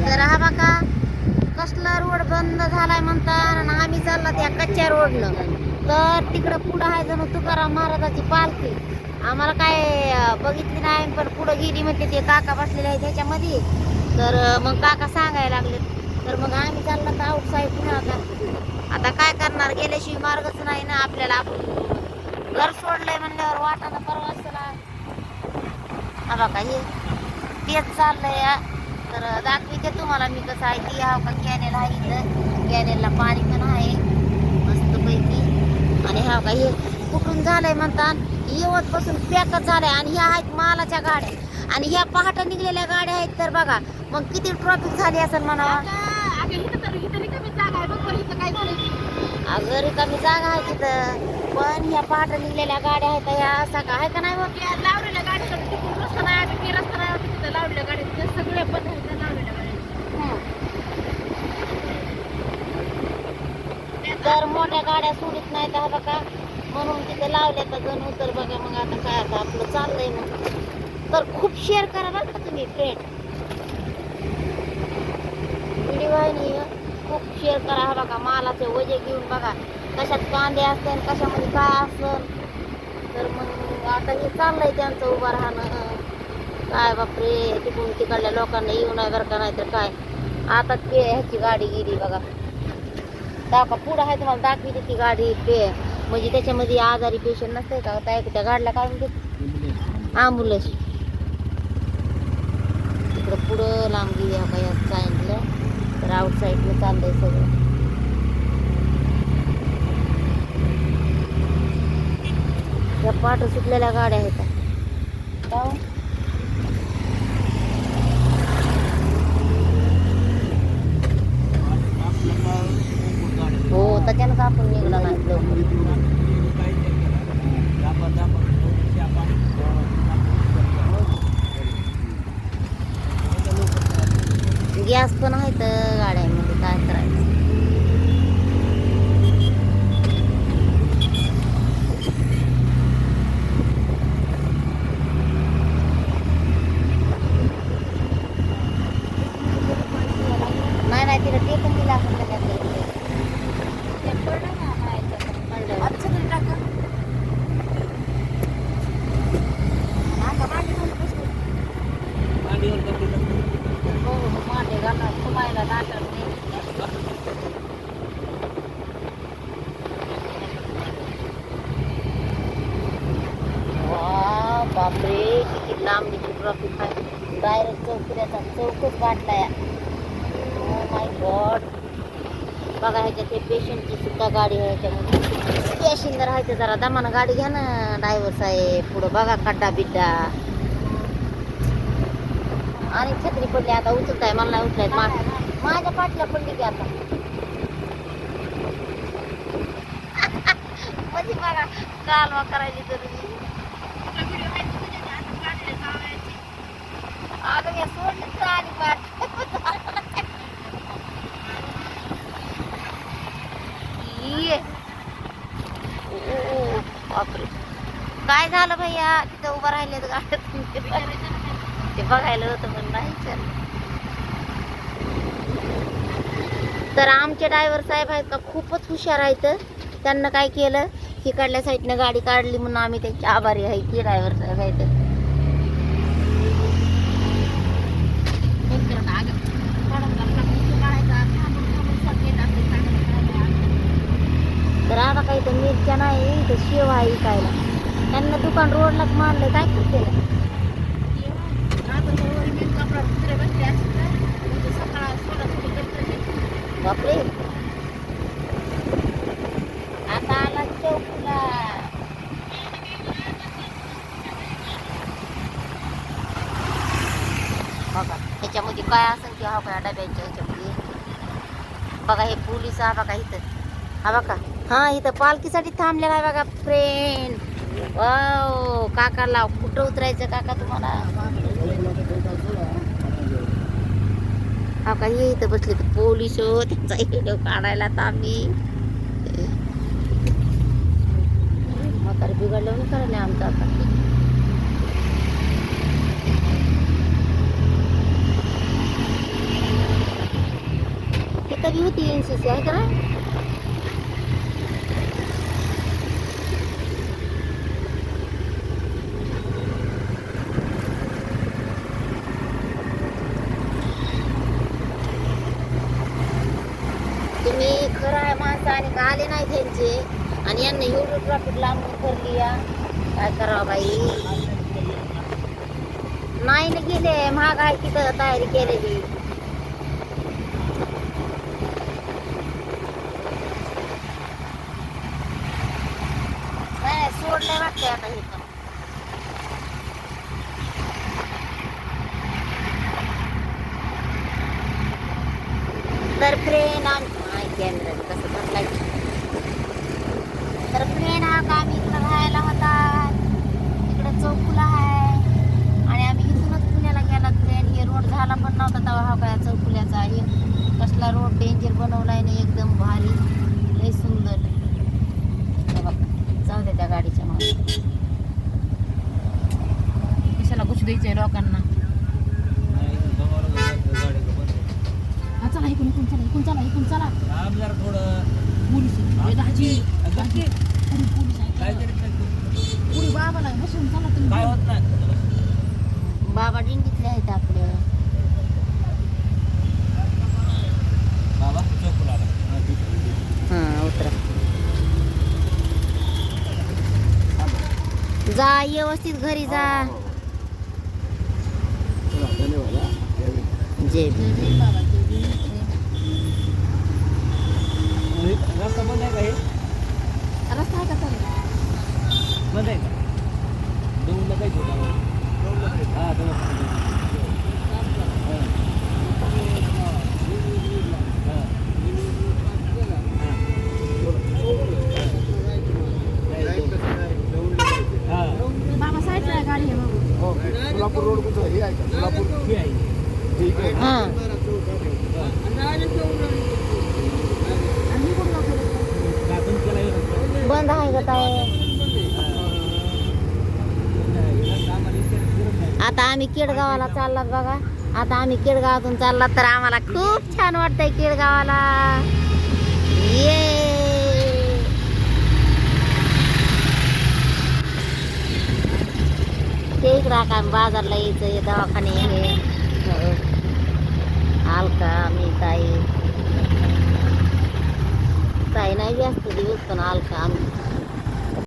तर हा बघा कसला रोड बंद झालाय म्हणतात आणि आम्ही चालला त्या कच्च्या रोडनं. तर तिकडं पुढं आहे जणू तुकाराम महाराजाची पालखी. आम्हाला काय बघितली नाही पण पुढं गेली म्हणते ते काका बसलेले आहे त्याच्यामध्ये. तर मग काका सांगायला लागले तर मग आम्ही चालला तर आऊट साहेब पुन्हा आता काय करणार? गेल्याशिवाय मार्गच नाही ना आपल्याला. आपण घर सोडलंय म्हणल्यावर वाटानं परवासला हा बघा हे तेच चाललंय. तर दाखविते तुम्हाला मी कसं आहे. ती हा का कॅनेल आहे इथं. कॅनेलला पाणी पण आहे. मस्त पैकी आणि हा का हे कुठून झालंय म्हणतात येवत पासून पॅकच झालंय. आणि ह्या आहेत मालाच्या गाड्या. आणि ह्या पहाटे निघलेल्या गाड्या आहेत तर बघा मग किती ट्रॉफिक झाली असेल म्हणावा अगं रिकामी जागा आहे तिथं. पण ह्या पहाट निघलेल्या गाड्या आहेत ह्या असा का आहे का नाही हो? बघ लावलेल्या गाड्या रस्ता नाही रस्ता नाही लावलेल्या गाडी ते सगळे बंद आहेत त्या लावलेल्या गाड्या तर मोठ्या गाड्या सोडित नाही तर बघा म्हणून तिथे लावल्या तर जणू तर बघा मग आता काय आता आपलं चाललंय ना. तर खूप शेअर करा बरं का तुम्ही फ्रेंड व्हिडिओ आहे नाही खूप शेअर करा हा बघा मालाचे वजे घेऊन बघा कशात कांदे असते आणि कशामध्ये काय असतं तर मग आता हे चाललंय त्यांचं उभं राहणं. काय बापरे तिकडून तिकडल्या लोकांना येऊ नाही बरं का नाही तर काय? आता ते ह्याची गाडी गेली बघा. दाखवा. पुढं आहे तुम्हाला दाखवी ती गाडी पे म्हणजे त्याच्यामध्ये आजारी पेशंट नसते का? त्या त्या गाडीला काढून घेत ॲम्ब्युलन्स इकडं पुढं लांब गेली हा काय सांगितलं तर आउटसाईडनं चाललंय सगळं. त्या पाठ सुटलेल्या गाड्या आहेत का हो? हो त्याच्यानंच आपण निघलो नाही लवकर गॅस पण आहे तर गाड्यामध्ये काय करायचं? नाही नाही तिला ते पण टाका आता मांडी घालून बसलो. हो हो मांडे घालणार नाटक वा बापरे किती लांब ट्रॉफिक आहे डायरेक्ट चौकऱ्याचा चौकच गाठलाय ओ माय गॉड बघा ह्याच्यात ते पेशंटची सुद्धा गाडी आहे ह्याच्यामध्ये. पॅसेंजर आहे जरा दमानं गाडी घ्या ना ड्रायव्हर साहेब. पुढं बघा खड्डा बिड्डा. आणि छत्री पडली आता उचलताय मला नाही उचलाय मा माझ्या पाठला पडली की आता. म्हणजे बघा कालवा करायची तरी अगं या सोडली तर पाठ ये. ओ, बापरे. काय झालं भैया? तिथं उभं राहिले गाड्यात ते बघायला होतं पण नाही चल तर आमचे ड्रायव्हर साहेब आहेत का खूपच हुशार आहेत. त्यांना काय केलं तिकडल्या साईडनं गाडी काढली म्हणून आम्ही त्यांचे आभारी आहे की ड्रायव्हर साहेब आहेत. तर आता काही तर मिरच्या नाही इथं शेव आहे विकायला. त्यांना दुकान रोडलाच मारलं काय करते आता तर वर मेन कपडा कुत्रे बसले असते तर, म्हणजे सकाळ सोडासोडी करतात ते. बापरे आता आला चौकला बघा. ह्याच्यामध्ये काय असेल की हा का डब्याच्या ह्याच्यामध्ये. बघा हे पोलीस हा बघा इथं. हा बघा. हा इथं पालखीसाठी थांबलेला आहे बघा फ्रेंड वाव काकाला कुठं उतरायचं काका तुम्हाला? हा का हे इथं बसले तर पोलीस हो त्यांचा व्हिडिओ काढायला तर आम्ही. म्हातारे बिघडलं नाही करायला आमचं आता इथं बी होती एन सी सी आहे का तुम्ही खरं आहे माणसं आणि का आले नाही त्यांचे? आणि यांना एवढं ट्रॉफिक लांबून करली या? काय करावं बाई? नाही ना गेले महाग आहे तिथं तयारी केलेली नाही सोडलंय वाटतंय आता हे पण तर फ्रेंड आम्ही कॅमेरा कसं बदलायचं तर फ्रेंड हा का आम्ही इकडं राहायला होता इकडं चौकुला आहे आणि आम्ही इथूनच पुण्याला गेला ट्रेन हे रोड झाला पण नव्हता तेव्हा हा काय चौकुल्याचा आहे कसला रोड डेंजर बनवलाय ना एकदम भारी लय सुंदर हे बघा, जाऊ दे त्या गाडीच्या मागे द्यायचंय लोकांना. हा चला इकडून इकडून चला इकडून चला इकडून चला. पोलीस आहे. ए, दाजी दाजी. पुढे पोलीस आहे पुढे बाबाला बसून चला तुम्ही. बाबा दिंडीतले आहेत आपले. हां उतरा. जा व्यवस्थित घरी जा. जय भीम. रस्ता बंद आहे का हे? रस्ता आहे का चालू? बंद आहे का? होतं हा हा बाबा साईडला आहे गाडी आहे बाबा सोलापूर रोड कुठं हे आहे का? सोलापूर. हे आहे. हां. बंद आहे का ताई? आता आम्ही केडगावाला चाललात बघा. आता आम्ही केडगावातून चाललात तर आम्हाला खूप छान वाटतंय केडगावाला. ये. ते इकडं काय बाजारला यायचं हे दवाखाने हे. अलका मी ताई ताई नाही व्यस्त